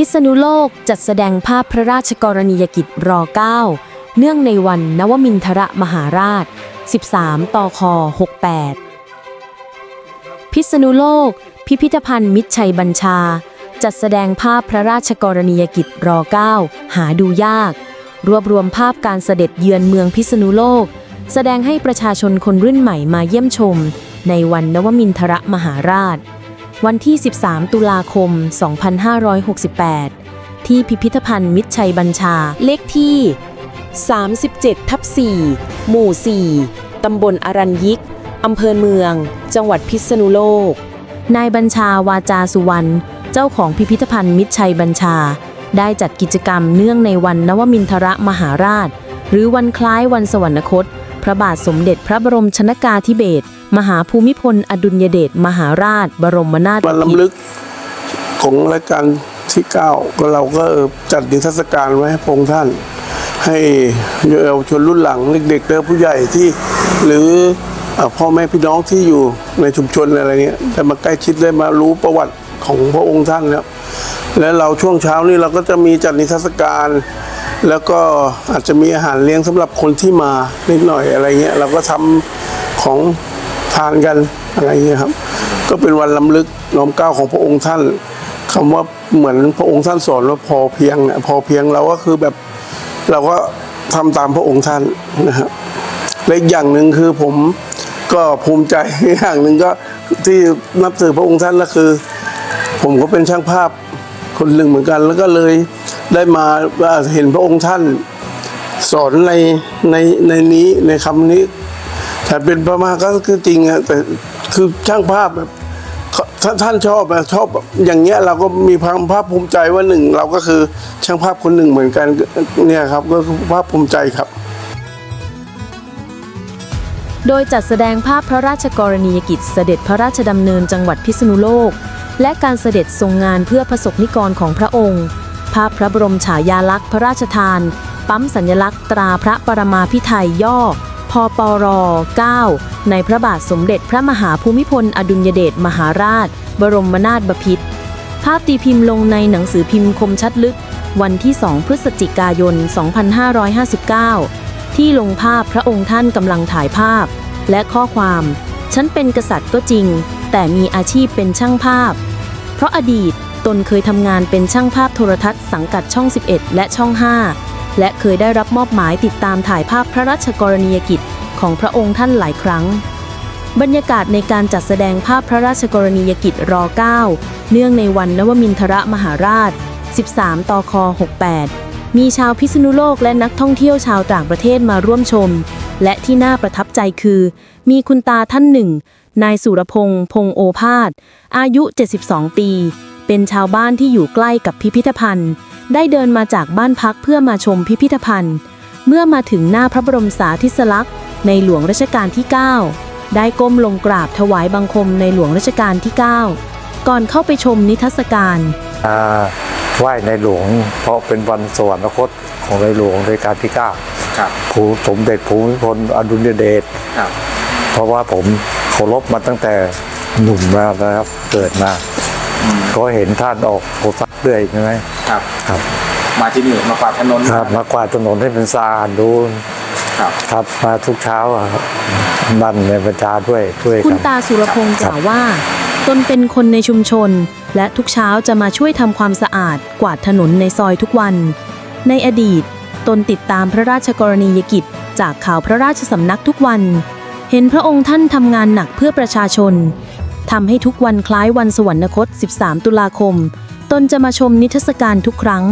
พิษณุโลกจัดแสดงภาพพระราชกรณียกิจร9 เนื่องในวันนวมินทรมหาราช 13ตค68 พิษณุโลก พิพิธภัณฑ์มิตรชัยบัญชา จัดแสดงภาพพระราชกรณียกิจร9 หาดูยาก รวบรวมภาพการเสด็จเยือนเมืองพิษณุโลก แสดงให้ประชาชนคนรุ่นใหม่มาเยี่ยมชม ในวันนวมินทรมหาราช วันที่ 13 ตุลาคม 2568 ที่พิพิธภัณฑ์มิตรชัยบัญชา เลขที่ 37 ทับ 4 หมู่ 4 ตำบลอรัญยิก อำเภอเมือง จังหวัดพิษณุโลก นายบัญชาวาจาสุวรรณ เจ้าของพิพิธภัณฑ์มิตรชัยบัญชา ได้จัดกิจกรรมเนื่องในวันนวมินทรมหาราช หรือวันคล้ายวันสวรรคต ระบาทสมเด็จพระบรมชนากาธิเบศรมหาภูมิพล อดุลยเดชมหาราช บรมนาถวันบพิตรลำลึกของรายการที่เก้าก็เราก็จัดนิทรรศการไว้ให้พงท่าน ให้เยาวชนรุ่นหลังเด็กๆและผู้ใหญ่ที่ หรือพ่อแม่พี่น้องที่อยู่ในชุมชนอะไรเงี้ยได้มาใกล้ชิดได้มารู้ประวัติของพระองค์ท่านแล้วและเราช่วงเช้านี้เราก็จะมีจัดนิทรรศการ แล้วก็อาจจะมีอาหารเลี้ยงสำหรับคนที่มานิดหน่อยอะไรเงี้ยเราก็ทำของทานกันอะไรเงี้ยครับ ก็เป็นวันล้ำลึกน้อมเก้าของพระองค์ท่านคำว่าเหมือนพระองค์ท่านสอนว่าพอเพียงเนี่ยพอเพียงเราก็คือแบบเราก็ทำตามพระองค์ท่านนะครับและอีกอย่างหนึ่งคือผมก็ภูมิใจอย่างหนึ่งก็ที่นับถือพระองค์ท่านก็คือ ผมก็เป็นช่างภาพ คนหนึ่งเหมือนกัน แล้วก็เลยได้มาเห็นพระองค์ท่านสอนในในในนี้ในคำนี้แต่เป็นประมาณก็คือจริงอะแต่คือช่างภาพแบบถ้าท่านชอบชอบแบบอย่างเงี้ยเราก็มีความภาคภูมิใจว่าหนึ่งเราก็คือช่างภาพคนหนึ่งเหมือนกันเนี่ยครับก็คือภาคภูมิใจครับ โดยจัดแสดงภาพพระราชกรณียกิจเสด็จพระราชดำเนินจังหวัดพิษณุโลก และการเสด็จทรงงานเพื่อประสบนิกรของพระองค์ ภาพพระบรมฉายาลักษณ์พระราชทาน ปั๊มสัญลักษณ์ตราพระปรมาภิไธยย่อ พปร 9 ในพระบาทสมเด็จพระมหาภูมิพล อดุลยเดชมหาราช บรมนาถบพิตรภาพตีพิมพ์ลงในหนังสือพิมพ์คมชัดลึก วันที่ 2 พฤศจิกายน 2559 ที่ลงภาพพระองค์ท่านกำลังถ่ายภาพ และข้อความ ฉันเป็นกษัตริย์ก็จริง แต่มีอาชีพเป็นช่างภาพ เพราะอดีตตนเคยทำงานเป็นช่างภาพโทรทัศน์สังกัดช่อง 11 และช่อง 5 และเคยได้รับมอบหมายติดตามถ่ายภาพพระราชกรณียกิจของพระองค์ท่านหลายครั้ง บรรยากาศในการจัดแสดงภาพพระราชกรณียกิจร9เนื่องในวันนวมินทรมหาราช 13 ตค 68 มีชาวพิษณุโลกและนักท่องเที่ยวชาวต่างประเทศมาร่วมชม และที่น่าประทับใจคือ มีคุณตาท่านหนึ่ง นายสุรพงษ์พงษ์โอภาส อายุ 72 ปี เป็นชาวบ้านที่อยู่ใกล้กับพิพิธภัณฑ์ ได้เดินมาจากบ้านพักเพื่อมาชมพิพิธภัณฑ์ เมื่อมาถึงหน้าพระบรมสาธิสลักษณ์ในหลวงรัชกาลที่ 9 ได้ก้มลงกราบถวายบังคมในหลวงรัชกาลที่ 9 ก่อนเข้าไปชมนิทรรศการอ่าไหว้ในหลวง เพราะเป็นวันสวรรคตของในหลวงในการที่เก้าครับภูสมเด็จภูมิพลอดุลยเดช ครับ เพราะว่าผม เคารพมาตั้งแต่หนุ่มมานะครับ เกิดมาก็เห็นท่านออกโทรศัพท์เรื่อยใช่ไหมครับ ครับ มาที่นี่มากวาดถนนครับ มากวาดถนนให้เป็นสะอาดดูครับครับมาทุกเช้าอะครับนั่นในประจาด้วยช่วยคุกัณน ตาสุรพงศ์กล่าวว่า ตนเป็นคนในชุมชน และทุกเช้าจะมาช่วยทำความสะอาดกวาดถนนในซอยทุกวัน ในอดีต ตนติดตามพระราชกรณียกิจ จากข่าวพระราชสำนักทุกวัน เห็นพระองค์ท่านทำงานหนักเพื่อประชาชนทำให้ทุกวันคล้ายวันสวรรคต 13 ตุลาคม ตนจะมาชมนิทรรศการทุกครั้ง